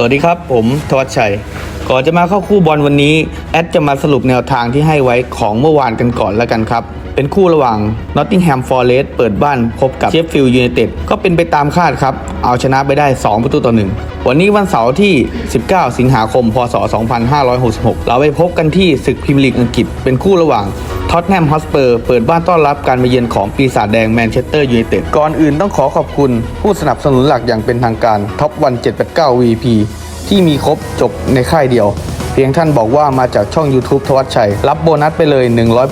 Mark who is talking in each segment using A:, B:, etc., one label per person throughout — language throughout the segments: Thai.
A: สวัสดีครับ ผมทวัชชัย ก่อนจะมาเข้าคู่บอลวันนี้ แอดจะมาสรุปแนวทางที่ให้ไว้ของเมื่อวานกันก่อนแล้วกันครับ เป็นคู่ระหว่าง Nottingham Forest เปิดบ้านพบกับ Sheffield United ก็เป็นไปตามคาดครับ เอาชนะไปได้ 2 ประตูต่อ 1 วันนี้วันเสาร์ที่ 19 สิงหาคม พศ 2566 เราไปพบกันที่ศึกพรีเมียร์ลีกอังกฤษ เป็นคู่ระหว่างท็อตแนมฮอสเปอร์เปิดบ้านต้อนรับการมาเยือนของปีศาจแดงแมนเชสเตอร์ยูไนเต็ดก่อนอื่นต้องขอขอบคุณ ผู้สนับสนุนหลักอย่างเป็นทางการท็อปวัน789 VP ที่มีครบจบในค่ายเดียว เพียงท่านบอกว่ามาจากช่อง YouTube ทวัชชัย รับโบนัสไปเลย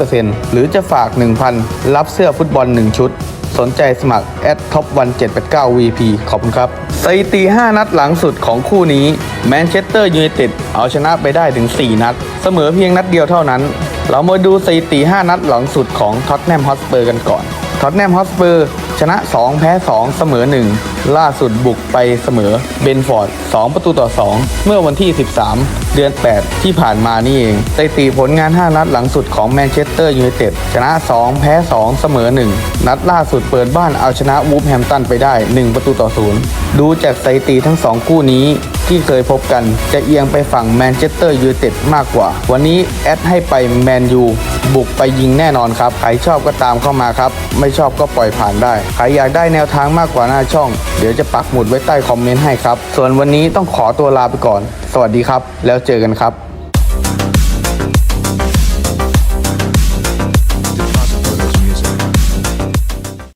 A: 100%หรือจะฝาก 1,000 รับเสื้อฟุตบอล 1 ชุด สนใจสมัคร at top 1 7 8 9 VP ขอบคุณครับสถิติ 5 นัดหลังสุดของคู่นี้แมนเชสเตอร์ยูไนเต็ดเอาชนะไปได้ถึง 4 นัด เสมอเพียงนัดเดียวเท่านั้น เรามาดูสถิติ 5 นัดหลังสุดของท็อตแนมฮอสเปอร์กันก่อนท็อตแนมฮอสเปอร์ชนะ 2 แพ้ 2 เสมอ 1 ล่าสุดบุกไปเสมอเบนฟอร์ด 2 ประตูต่อ 2 เมื่อวันที่ 13 เดือน 8 ที่ผ่านมานี่เองสถิติผลงาน 5 นัดหลังสุดของแมนเชสเตอร์ยูไนเต็ดชนะ 2 แพ้ 2 เสมอ 1 นัดล่าสุดเปิดบ้านเอาชนะวูฟแฮมตันไปได้ 1 ประตูต่อ 0 ดูจากสถิติทั้ง 2 คู่นี้ที่เคยพบกันจะเอียงไปฝั่งแมนเชสเตอร์ยูไนเต็ดมากกว่า วันนี้แอดให้ไปแมนยูบุกไปยิงแน่นอนครับ ใครชอบก็ตามเข้ามาครับ ไม่ชอบก็ปล่อยผ่านได้ใครอยากได้แนวทางมากกว่าหน้าช่อง เดี๋ยวจะปักหมุดไว้ใต้คอมเมนต์ให้ครับ ส่วนวันนี้ต้องขอตัวลาไปก่อน สวัสดีครับ แล้วเจอกันครับ